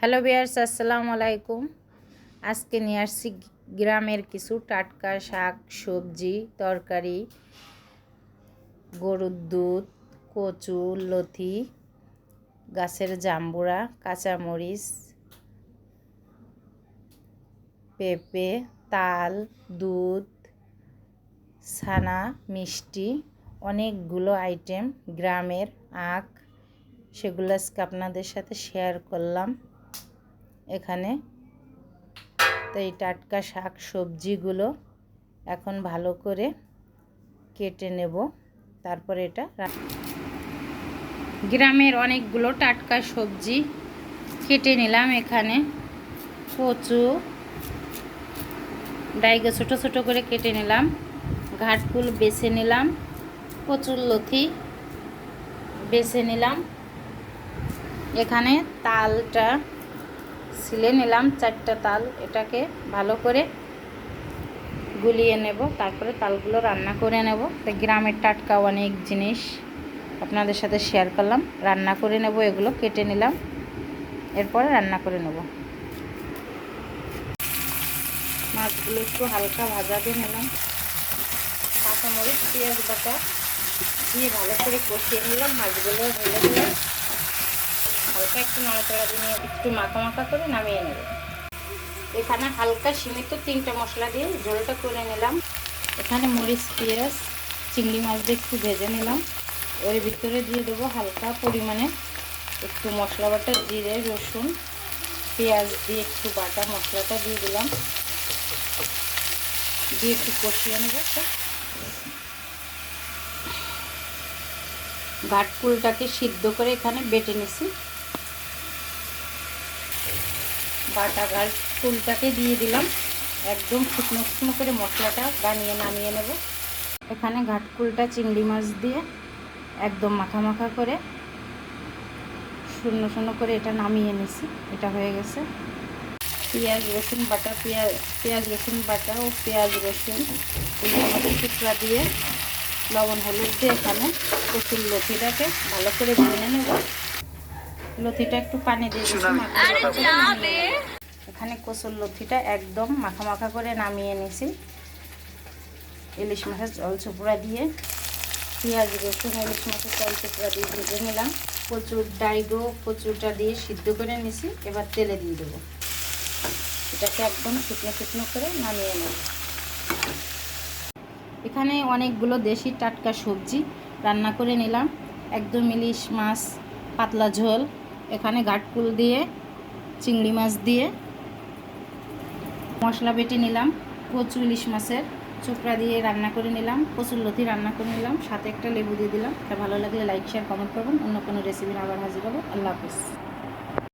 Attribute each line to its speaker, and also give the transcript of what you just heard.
Speaker 1: Hello বিয়ার্স আসসালামু আলাইকুম। আজকে নিয়ে আসছি গ্রামের কিছু টাটকা শাক, সবজি, তরকারি, গরুর দুধ, কচু লথি গাছের জাম্বুরা, কাঁচামরিচ, পেঁপে, তাল, দুধ, ছানা, মিষ্টি, অনেকগুলো আইটেম, গ্রামের আখ, সেগুলো আজকে আপনাদের সাথে শেয়ার করলাম। এখানে। তো এই টাটকা শাক সবজিগুলো এখন ভালো করে কেটে নেব। তারপরে এটা গ্রামের অনেকগুলো টাটকা সবজি কেটে নিলাম এখানে। কচু, ডাইগে ছোটো ছোটো করে কেটে নিলাম। ঘাটকুল বেছে নিলাম। কচুর লথি বেছে নিলাম। এখানে তালটা ছিলে নিলাম চারটা তাল, এটাকে ভালো করে গুলিয়ে নেব, তারপরে তালগুলো রান্না করে নেব। তো গ্রামের টাটকা অনেক জিনিস আপনাদের সাথে শেয়ার করলাম, রান্না করে নেব, এগুলো কেটে নিলাম, এরপরে রান্না করে নেব। মাছগুলো একটু হালকা ভাজা দিয়ে নিলাম। কাঁচামরিচ, পেঁয়াজ বাটা দিয়ে ভালো করে কষিয়ে নিলাম, মাছগুলো ঢেলে দিলাম হালকা একটু নাড়াচাড়া দিয়ে একটু মাখা মাখা করে নামিয়ে নেব। এখানে হালকা সীমিত তিনটা মশলা দিয়ে ঝোলটা করে নিলাম। এখানে মরিচ, পেঁয়াজ, চিংড়ি মাছ দিয়ে একটু ভেজে নিলাম। এর ভিতরে দিয়ে দেবো হালকা পরিমাণে একটু মশলা বাটা, জিরে, রসুন, পেঁয়াজ দিয়ে একটু বাটা মশলাটা দিয়ে দিলাম। দিয়ে একটু কষিয়ে নেব ঘাটকুলটাকে সিদ্ধ করে এখানে বেটে নিছি। বাটা ঘাট ফুলটাকে দিয়ে দিলাম। একদম শুকনো শুকনো করে মশলাটা বানিয়ে নামিয়ে নেব। এখানে ঘাটকুলটা চিংড়ি মাছ দিয়ে একদম মাখা মাখা করে শূন্য শূন্য করে এটা নামিয়ে নিছি। এটা হয়ে গেছে। পেঁয়াজ, রসুন বাটা পেঁয়াজ পেঁয়াজ, রসুন বাটা ও পেঁয়াজ, রসুন টুকরা দিয়ে লবণ হলুদ দিয়ে এখানে কচুর লতিটাকে ভালো করে ভেঙে নেব। লতিটা একটু পানি দিয়ে। এখানে কচুর লতিটা একদম মাখা মাখা করে নামিয়ে নিছি। ইলিশ মাছের জল চুপড়া দিয়ে পেঁয়াজ রসুন ইলিশ মাছের জল চুপড়া দিয়ে ভেজে নিলাম। প্রচুর ডাইগো প্রচুরটা দিয়ে সিদ্ধ করে নিছি এবার তেলে দিয়ে দেবো। এটাকে একদম শুকনো শুকনো করে নামিয়ে নেব। এখানে অনেকগুলো দেশি টাটকা সবজি রান্না করে নিলাম। একদম ইলিশ মাছ পাতলা ঝোল এখানে গাটকুল দিয়ে, চিংড়ি মাছ দিয়ে। মশলা বেটে নিলাম কচু ইলিশ মাছের চোপড়া দিয়ে রান্না করে নিলাম, কচুর লতি রান্না করে নিলাম, সাথে একটা লেবু দিয়ে দিলাম। ভালো লাগলে লাইক শেয়ার কমেন্ট করবেন। অন্য কোনো রেসিপি আবার হাজির হব। আল্লাহ হাফিজ।